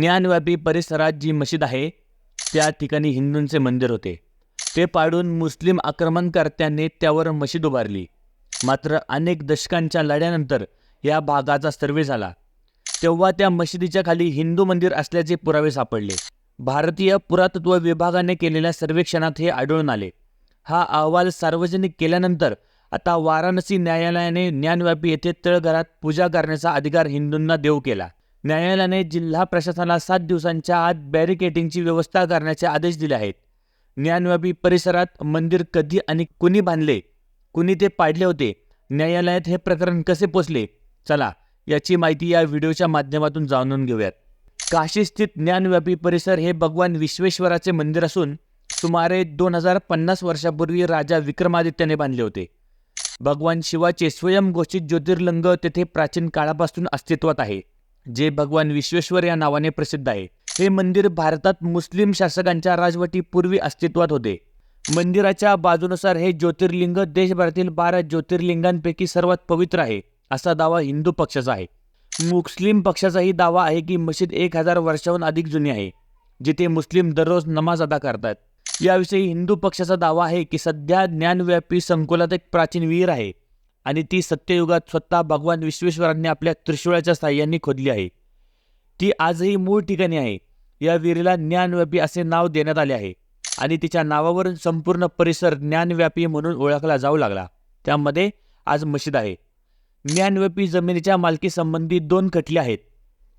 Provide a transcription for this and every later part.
ज्ञानव्यापी परिसरात जी मशीद आहे त्या ठिकाणी हिंदूंचे मंदिर होते. ते पाडून मुस्लिम आक्रमणकर्त्यांनी त्यावर मशीद उभारली. मात्र अनेक दशकांच्या लढ्यानंतर या भागाचा सर्वे झाला. तेव्हा त्या मशिदीच्या खाली हिंदू मंदिर असल्याचे पुरावे सापडले. भारतीय पुरातत्व विभागाने केलेल्या सर्वेक्षणात हे आढळून आले. हा अहवाल सार्वजनिक केल्यानंतर आता वाराणसी न्यायालयाने ज्ञानव्यापी येथे तळघरात पूजा करण्याचा अधिकार हिंदूंना देऊ केला. न्यायालयाने जिल्हा प्रशासनाला सात दिवसांच्या आत बॅरिकेटिंगची व्यवस्था करण्याचे आदेश दिले आहेत. ज्ञानव्यापी परिसरात मंदिर कधी आणि कुणी बांधले कुणी ते पाडले होते न्यायालयात हे प्रकरण कसे पोचले? चला याची माहिती या व्हिडिओच्या माध्यमातून जाणून घेऊयात. काशी स्थित ज्ञानव्यापी परिसर हे भगवान विश्वेश्वराचे मंदिर असून सुमारे दोन हजार पन्नास वर्षापूर्वी राजा विक्रमादित्याने बांधले होते. भगवान शिवाचे स्वयंघोषित ज्योतिर्लिंग तेथे प्राचीन काळापासून अस्तित्वात आहे. जे भगवान विश्वेश्वर या नावाने प्रसिद्ध आहे. हे मंदिर भारतात मुस्लिम शासकांच्या राजवटीपूर्वी अस्तित्वात होते. मंदिराच्या बाजूनुसार हे ज्योतिर्लिंग देशभरातील बारा ज्योतिर्लिंगांपैकी सर्वात पवित्र आहे असा दावा हिंदू पक्षाचा आहे. मुस्लिम पक्षाचाही दावा आहे की मशीद एक हजार वर्षाहून अधिक जुनी आहे जिथे मुस्लिम दररोज नमाज अदा करतात. याविषयी हिंदू पक्षाचा दावा आहे की सध्या ज्ञानव्यापी संकुलात एक प्राचीन विहीर आहे. आणि ती सत्ययुगात स्वतः भगवान विश्वेश्वरांनी आपल्या त्रिशूळाच्या साह्यांनी खोदली आहे. ती आजही मूळ ठिकाणी आहे. या विहिरीला ज्ञानव्यापी असे नाव देण्यात आले आहे. आणि तिच्या नावावरून संपूर्ण परिसर ज्ञानव्यापी म्हणून ओळखला जाऊ लागला. त्यामध्ये आज मशीद आहे. ज्ञानव्यापी जमिनीच्या मालकीसंबंधी दोन खटले आहेत.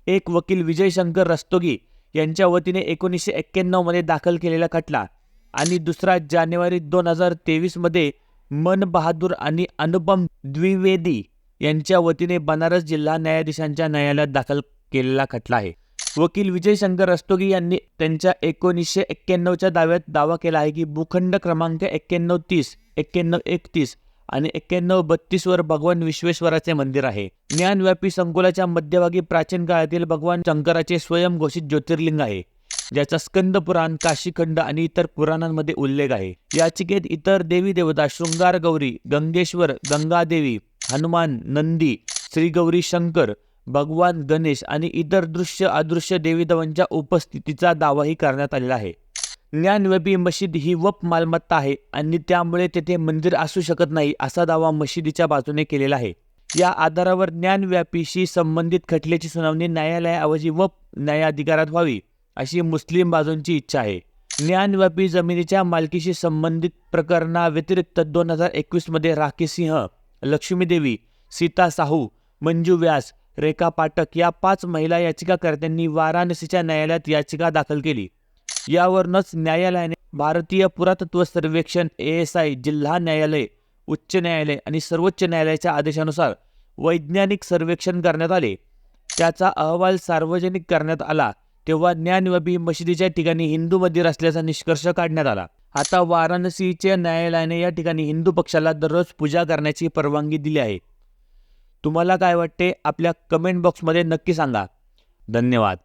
एक वकील विजयशंकर रस्तोगी यांच्या वतीने एकोणीसशे एक्क्याण्णवमध्ये दाखल केलेला खटला आणि दुसरा जानेवारी दोन हजार तेवीसमध्ये मन बहादूर आणि अनुपम द्विवेदी यांच्या वतीने बनारस जिल्हा न्यायाधीशांच्या न्यायालयात दाखल केलेला खटला आहे. वकील विजय शंकर रस्तोगी यांनी त्यांच्या एकोणीसशे एक्क्याण्णवच्या दाव्यात दावा केला आहे की भूखंड क्रमांक एक्क्याण्णव तीस एक्क्याण्णव एकतीस आणि एक्क्याण्णव बत्तीसवर भगवान विश्वेश्वराचे मंदिर आहे. ज्ञानव्यापी संकुलाच्या मध्यभागी प्राचीन काळातील भगवान शंकराचे स्वयंघोषित ज्योतिर्लिंग आहे. ज्याचा स्कंद पुराण काशीखंड आणि इतर पुराणांमध्ये उल्लेख आहे. याचिकेत इतर देवी देवता शृंगार गौरी गंगेश्वर गंगादेवी हनुमान नंदी श्री गौरी शंकर भगवान गणेश आणि इतर दृश्य अदृश्य देवीदेवांच्या उपस्थितीचा दावाही करण्यात आलेला आहे. ज्ञानव्यापी मशीद ही वप मालमत्ता आहे आणि त्यामुळे तेथे मंदिर असू शकत नाही असा दावा मशिदीच्या बाजूने केलेला आहे. या आधारावर ज्ञानव्यापीशी संबंधित खटल्याची सुनावणी न्यायालयाऐवजी वप न्यायाधिकारात व्हावी. अशी मुस्लिम बाजूंची इच्छा आहे. ज्ञानव्यापी जमिनीच्या मालकीशी संबंधित प्रकरणाव्यतिरिक्त दोन हजार एकवीसमध्ये राखी सिंह लक्ष्मीदेवी सीता साहू मंजू व्यास रेखा पाठक या पाच महिला याचिकाकर्त्यांनी वाराणसीच्या न्यायालयात याचिका दाखल केली. यावरूनच न्यायालयाने भारतीय पुरातत्व सर्वेक्षण ए एस आय जिल्हा न्यायालय उच्च न्यायालय आणि सर्वोच्च न्यायालयाच्या आदेशानुसार वैज्ञानिक सर्वेक्षण करण्यात आले. त्याचा अहवाल सार्वजनिक करण्यात आला. तेव्हा ज्ञानव्यापी मशिदीच्या ठिकाणी हिंदू मंदिर असल्याचा निष्कर्ष काढण्यात आला. आता वाराणसीच्या न्यायालयाने या ठिकाणी हिंदू पक्षाला दररोज पूजा करण्याची परवानगी दिली आहे. तुम्हाला काय वाटते? आपल्या कमेंट बॉक्समध्ये नक्की सांगा. धन्यवाद.